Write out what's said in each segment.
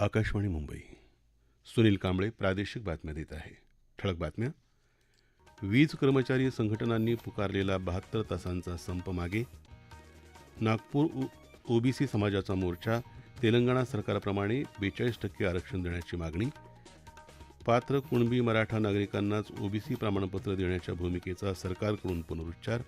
आकाशवाणी मुंबई. सुनील कांबळे प्रादेशिक बातम्या देत आहे. ठळक बातम्या. वीज कर्मचारी संघटनांनी पुकारलेला बहात्तर तासांचा संप मागे. नागपूर ओबीसी समाजाचा मोर्चा तेलंगणा सरकारप्रमाणे बेचाळीस टक्के आरक्षण देण्याची मागणी. पात्र कुणबी मराठा नागरिकांनाच ओबीसी प्रमाणपत्र देण्याच्या भूमिकेचा सरकारकडून पुनरुच्चार.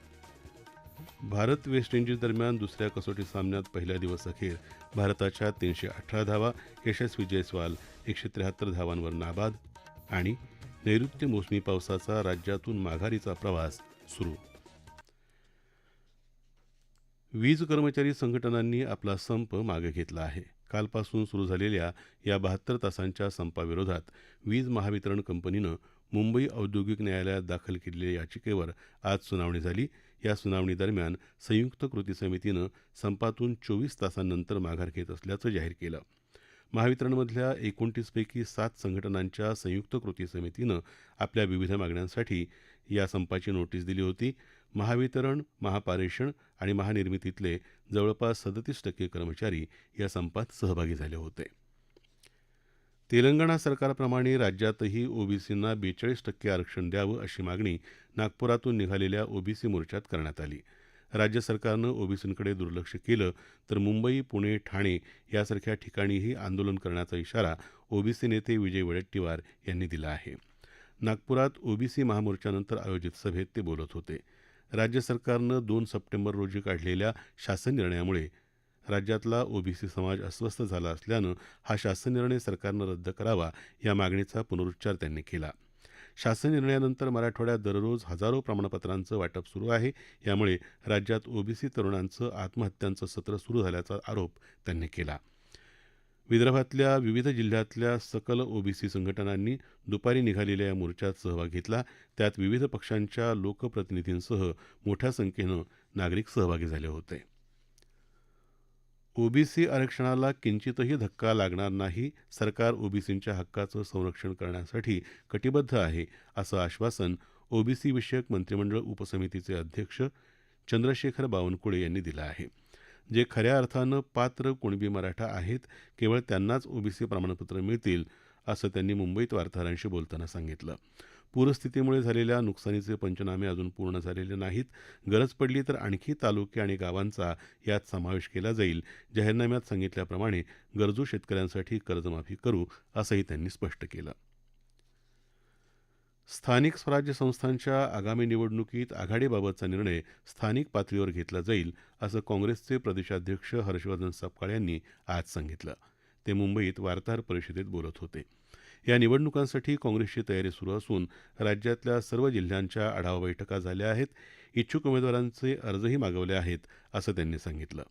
भारत वेस्ट इंडिज दरम्यान दुसऱ्या कसोटी सामन्यात पहिल्या दिवस अखेर भारताच्या तीनशे अठरा धावा यशस्वी जयस्वाल एकशे त्र्याहत्तर धावांवर नाबाद आणि नैऋत्य मोसमी पावसाचा राज्यातून माघारीचा प्रवास सुरू. वीज कर्मचारी संघटनांनी आपला संप मागे घेतला आहे. कालपासून सुरू झालेल्या या बहात्तर तासांच्या संपाविरोधात वीज महावितरण कंपनीनं मुंबई औद्योगिक न्यायालयात दाखल केलेल्या याचिकेवर आज सुनावणी झाली. या सुनावणीदरम्यान संयुक्त कृती समितीनं संपातून चोवीस तासांनंतर माघार घेत असल्याचं जाहीर केलं. महावितरणमधल्या एकोणतीसपैकी सात संघटनांच्या संयुक्त कृती समितीनं आपल्या विविध मागण्यांसाठी या संपाची नोटीस दिली होती. महावितरण महापारेषण आणि महानिर्मितीतले जवळपास सदतीस टक्के कर्मचारी या संपात सहभागी झाले होते. तेलंगणा सरकारप्रमाणे राज्यातही ओबीसींना बेचाळीस टक्के आरक्षण द्यावं अशी मागणी नागपुरातून निघालेल्या ओबीसी मोर्चात करण्यात आली. राज्य सरकारनं ओबीसींकडे दुर्लक्ष केलं तर मुंबई पुणे ठाणे यासारख्या ठिकाणीही आंदोलन करण्याचा इशारा ओबीसी नेते विजय वडेट्टीवार यांनी दिला आहे. नागपुरात ओबीसी महामोर्चानंतर आयोजित सभेत ते बोलत होते. राज्य सरकारनं दोन सप्टेंबर रोजी काढलेल्या शासन निर्णयामुळे राज्यातला ओबीसी समाज अस्वस्थ झाला असल्यानं हा शासन निर्णय सरकारनं रद्द करावा या मागणीचा पुनरुच्चार त्यांनी केला. शासन निर्णयानंतर मराठवाड्यात दररोज हजारो प्रमाणपत्रांचं वाटप सुरू आहे. यामुळे राज्यात ओबीसी तरुणांचं आत्महत्यांचं सत्र सुरू झाल्याचा आरोप त्यांनी केला. विदर्भातल्या विविध जिल्ह्यातल्या सकल ओबीसी संघटनांनी दुपारी निघालेल्या या मोर्चात सहभाग घेतला. त्यात विविध पक्षांच्या लोकप्रतिनिधींसह मोठ्या संख्येनं नागरिक सहभागी झाले होते. ओबीसी आरक्षणाला किंचितही धक्का लागणार नाही सरकार ओबीसींच्या हक्काचं संरक्षण करण्यासाठी कटिबद्ध आहे असं आश्वासन ओबीसी विषयक मंत्रिमंडळ उपसमितीचे अध्यक्ष चंद्रशेखर बावनकुळे यांनी दिलं आहे. जे खऱ्या अर्थानं पात्र कुणबी मराठा आहेत केवळ त्यांनाच ओबीसी प्रमाणपत्र मिळतील असं त्यांनी मुंबईत वार्ताहरांशी बोलताना सांगितलं. पूरस्थितीमुळे झालेल्या नुकसानीचे पंचनामे अजून पूर्ण झालेले नाहीत. गरज पडली तर आणखी तालुके आणि गावांचा यात समावेश केला जाईल. जाहीरनाम्यात सांगितल्याप्रमाणे गरजू शेतकऱ्यांसाठी कर्जमाफी करू असंही त्यांनी स्पष्ट केलं. स्थानिक स्वराज्य संस्थांच्या आगामी निवडणुकीत आघाडीबाबतचा निर्णय स्थानिक पातळीवर घेतला जाईल असं काँग्रेसचे प्रदेशाध्यक्ष हर्षवर्धन सपकाळ यांनी आज सांगितलं. ते मुंबईत वार्ताहर परिषदेत बोलत होते. या निवडणुकांसाठी काँग्रेसची तयारी सुरू असून राज्यातल्या सर्व जिल्ह्यांच्या आढावा बैठका झाल्या आहेत. इच्छुक उमेदवारांचे अर्जही मागवले आहेत असं त्यांनी सांगितलं.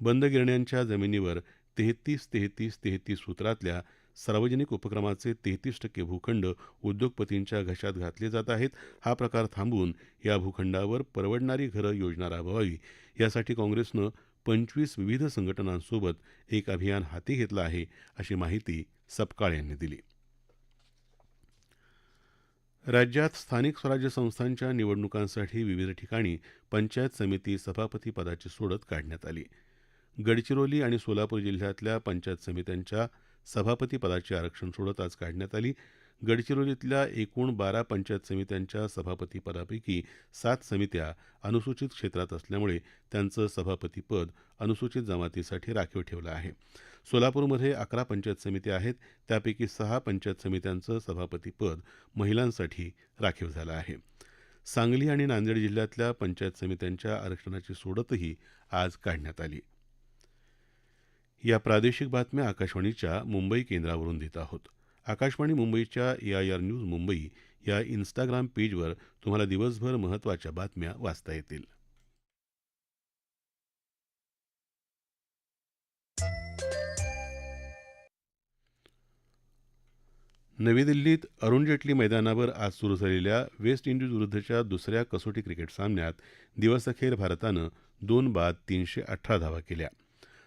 बंद गिरण्यांच्या जमिनीवर तेहतीस तेहतीस तेहतीस सूत्रातल्या सार्वजनिक उपक्रमाचे तेहतीस टक्के भूखंड उद्योगपतींच्या घशात घातले जात आहेत. हा प्रकार थांबवून या भूखंडावर परवडणारी घरं योजना राबवावी. यासाठी काँग्रेसनं पंचवीस विविध संघटनांसोबत एक अभियान हाती घेतलं आहे अशी माहिती सपकाळ यांनी दिली. राज्यात स्थानिक स्वराज्य संस्थांच्या निवडणुकांसाठी विविध ठिकाणी पंचायत समिती सभापती पदाची सोडत काढण्यात आली. गडचिरोली आणि सोलापूर जिल्ह्यातल्या पंचायत समित्यांच्या सभापती पदाची आरक्षण सोडत आज काढण्यात आली. गडचिरोलीतल्या एकूण बारा पंचायत समित्यांच्या सभापतीपदापैकी सात समित्या अनुसूचित क्षेत्रात असल्यामुळे त्यांचं सभापतीपद अनुसूचित जमातीसाठी राखीव ठेवलं आहे. सोलापूरमध्ये अकरा पंचायत समित्या आहेत. त्यापैकी सहा पंचायत समित्यांचं सभापतीपद महिलांसाठी राखीव झालं आहे. सांगली आणि नांदेड जिल्ह्यातल्या पंचायत समित्यांच्या आरक्षणाची सोडतही आज काढण्यात आली. या प्रादेशिक बातम्या आकाशवाणीच्या मुंबई केंद्रावरून देत आहोत. आकाशवाणी मुंबईच्या एआयआर न्यूज मुंबई या इन्स्टाग्राम पेजवर तुम्हाला दिवसभर महत्त्वाच्या बातम्या वाचता येतील. नवी दिल्लीत अरुण जेटली मैदानावर आज सुरू झालेल्या वेस्ट इंडिज विरुद्धच्या दुसऱ्या कसोटी क्रिकेट सामन्यात दिवसअखेर भारतानं दोन बाद तीनशे अठरा धावा केल्या.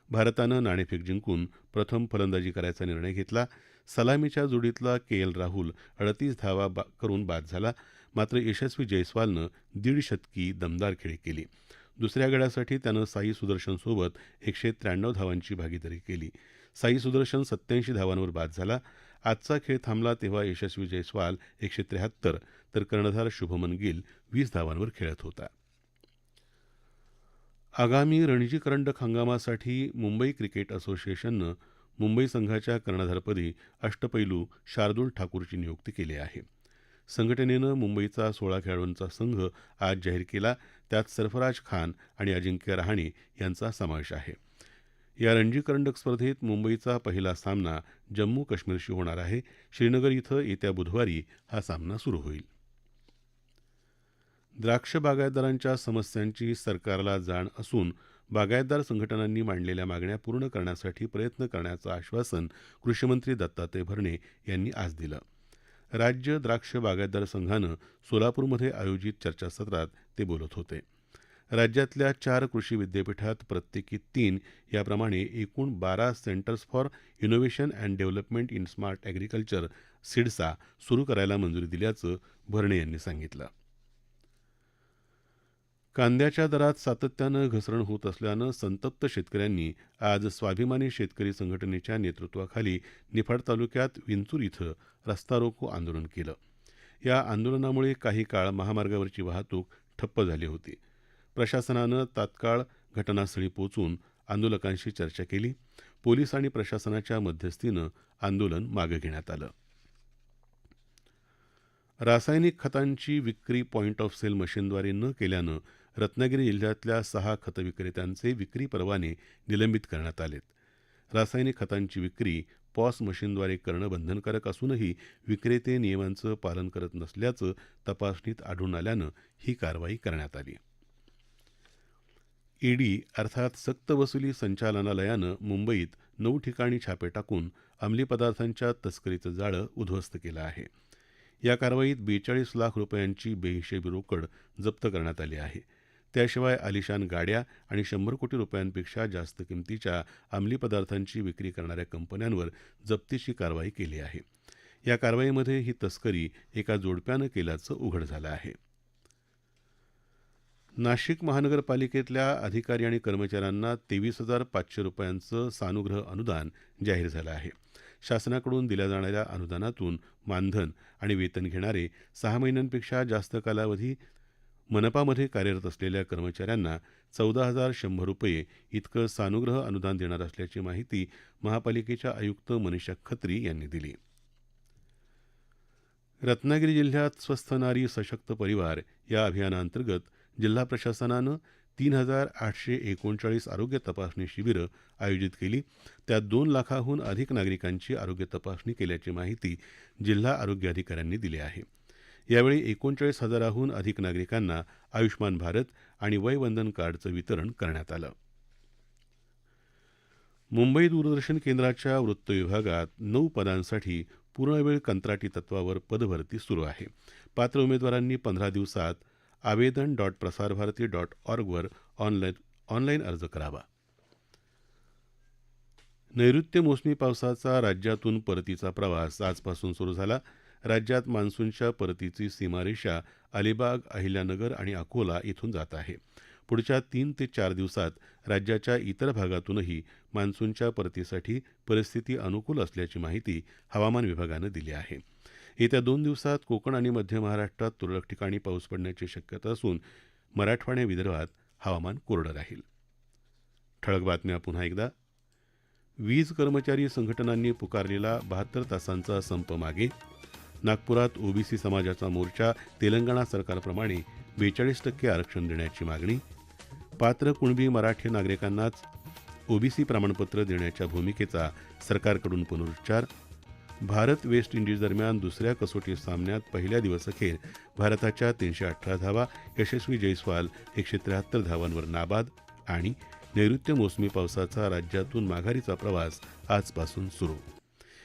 भारतानं नाणेफेक जिंकून प्रथम फलंदाजी करायचा निर्णय घेतला. सलामीच्या जोडीतला के एल राहुल अडतीस धावा बा करून बाद झाला. मात्र यशस्वी जयस्वालनं दीड शतकी दमदार खेळी केली. दुसऱ्या गड्यासाठी त्यानं साई सुदर्शनसोबत एकशे त्र्याण्णव धावांची भागीदारी केली. साई सुदर्शन सत्याऐंशी धावांवर बाद झाला. आजचा खेळ थांबला तेव्हा यशस्वी जयस्वाल एकशे त्र्याहत्तर तर कर्णधार शुभमन गिल वीस धावांवर खेळत होता. आगामी रणजी करंडक हंगामासाठी मुंबई क्रिकेट असोसिएशननं मुंबई संघाच्या कर्णधारपदी अष्टपैलू शार्दूल ठाकूरची नियुक्ती केली आहे. संघटनेनं मुंबईचा सोळा खेळाडूंचा संघ आज जाहीर केला. त्यात सरफराज खान आणि अजिंक्य रहाणे यांचा समावेश आहे. या रणजी करंडक स्पर्धेत मुंबईचा पहिला सामना जम्मू काश्मीरशी होणार आहे. श्रीनगर इथं येत्या बुधवारी हा सामना सुरू होईल. द्राक्ष बागायतदारांच्या समस्यांची सरकारला जाण असून बागायतदार संघटनांनी मांडलेल्या मागण्या पूर्ण करण्यासाठी प्रयत्न करण्याचं आश्वासन कृषीमंत्री दत्तात्रय भरणे यांनी आज दिलं. राज्य द्राक्ष बागायतदार संघानं सोलापूरमध्ये आयोजित चर्चासत्रात ते बोलत होते. राज्यातल्या चार कृषी विद्यापीठात प्रत्येकी तीन याप्रमाणे एकूण बारा centres for innovation and development in smart agriculture सिडसा सुरू करायला मंजुरी दिल्याचं भरणे यांनी सांगितलं. कांद्याच्या दरात सातत्यानं घसरण होत असल्यानं संतप्त शेतकऱ्यांनी आज स्वाभिमानी शेतकरी संघटनेच्या नेतृत्वाखाली निफाड तालुक्यात विंचूर इथं रस्ता रोको आंदोलन केलं. या आंदोलनामुळे काही काळ महामार्गावरची वाहतूक ठप्प झाली होती. प्रशासनानं तात्काळ घटनास्थळी पोचून आंदोलकांशी चर्चा केली. पोलीस आणि प्रशासनाच्या मध्यस्थीनं आंदोलन मागे घेण्यात आलं. रासायनिक खतांची विक्री पॉईंट ऑफ सेल मशीनद्वारे न केल्यानं रत्नागिरी जिल्ह्यातल्या सहा खत विक्रेत्यांचे विक्री परवाने निलंबित करण्यात आलेत. रासायनिक खतांची विक्री पॉस मशीनद्वारे करणं बंधनकारक असूनही विक्रेते नियमांचं पालन करत नसल्याचं तपासणीत आढळून आल्यानं ही कारवाई करण्यात आली. ईडी अर्थात सक्तवसुली संचालनालयानं मुंबईत नऊ ठिकाणी छापे टाकून अंमली पदार्थांच्या तस्करीचं जाळं उद्ध्वस्त केलं आहे. या कारवाईत बेचाळीस लाख रुपयांची बेहिशेबी रोकड जप्त करण्यात आली आहे. त्याशिवाय आलिशान गाड्या आणि शंभर कोटी रुपयांपेक्षा जास्त किमतीच्या अंमली पदार्थांची विक्री करणाऱ्या कंपन्यांवर जप्तीची कारवाई केली आहे. या कारवाईमध्ये ही तस्करी एका जोडप्यानं केल्याचं उघड झालं आहे. नाशिक महानगरपालिकेतल्या अधिकारी आणि कर्मचाऱ्यांना तेवीस हजार पाचशे रुपयांचं सानुग्रह अनुदान जाहीर झालं आहे. शासनाकडून दिल्या जाणाऱ्या अनुदानातून मानधन आणि वेतन घेणारे सहा महिन्यांपेक्षा जास्त कालावधी मनपामध्ये कार्यरत असलेल्या कर्मचाऱ्यांना चौदा हजार शंभर रुपये इतकं सानुग्रह अनुदान देणार असल्याची माहिती महापालिकेच्या आयुक्त मनीषा खत्री यांनी दिली. रत्नागिरी जिल्ह्यात स्वस्थ नारी सशक्त परिवार या अभियानाअंतर्गत जिल्हा प्रशासनानं तीन हजार आठशे एकोणचाळीस आरोग्य तपासणी शिबिरं आयोजित केली. त्यात दोन लाखाहून अधिक नागरिकांची आरोग्य तपासणी केल्याची माहिती जिल्हा आरोग्य अधिकाऱ्यांनी दिली आहे. यावेळी एकोणचाळीस हजाराहून अधिक नागरिकांना आयुष्मान भारत आणि वय वंदन कार्डचं वितरण करण्यात आलं. मुंबई दूरदर्शन केंद्राच्या वृत्त विभागात नऊ पदांसाठी पूर्णवेळ कंत्राटी तत्वावर पदभरती सुरू आहे. पात्र उमेदवारांनी पंधरा दिवसात आवेदन डॉट प्रसारभारती डॉट ऑर्गवर ऑनलाईन ऑनलाईन अर्ज करावा. नैऋत्य मोसमी पावसाचा राज्यातून परतीचा प्रवास आजपासून सुरू झाला. राज्यात मान्सूनच्या परतीची सीमारेषा अलिबाग अहिल्यानगर आणि अकोला इथून जात आहे. पुढच्या तीन ते चार दिवसात राज्याच्या इतर भागातूनही मान्सूनच्या परतीसाठी परिस्थिती अनुकूल असल्याची माहिती हवामान विभागानं दिली आहे. येत्या दोन दिवसात कोकण आणि मध्य महाराष्ट्रात तुरळक ठिकाणी पाऊस पडण्याची शक्यता असून मराठवाड्या विदर्भात हवामान कोरडं राहील. ठळक बातम्या पुन्हा एकदा. वीज कर्मचारी संघटनांनी पुकारलेला बहात्तर तासांचा संप मागे नागपुरात ओबीसी समाजाचा मोर्चा तेलंगणा सरकारप्रमाणे बेचाळीस टक्के आरक्षण देण्याची मागणी पात्र कुणबी मराठी नागरिकांनाच ओबीसी प्रमाणपत्र देण्याच्या भूमिकेचा सरकारकडून पुनरुच्चार भारत वेस्ट इंडिज दरम्यान दुसऱ्या कसोटी सामन्यात पहिल्या दिवसअखेर भारताच्या तीनशे अठरा धावा यशस्वी जयस्वाल एकशे त्र्याहत्तर धावांवर नाबाद आणि नैऋत्य मोसमी पावसाचा राज्यातून माघारीचा प्रवास आजपासून सुरू.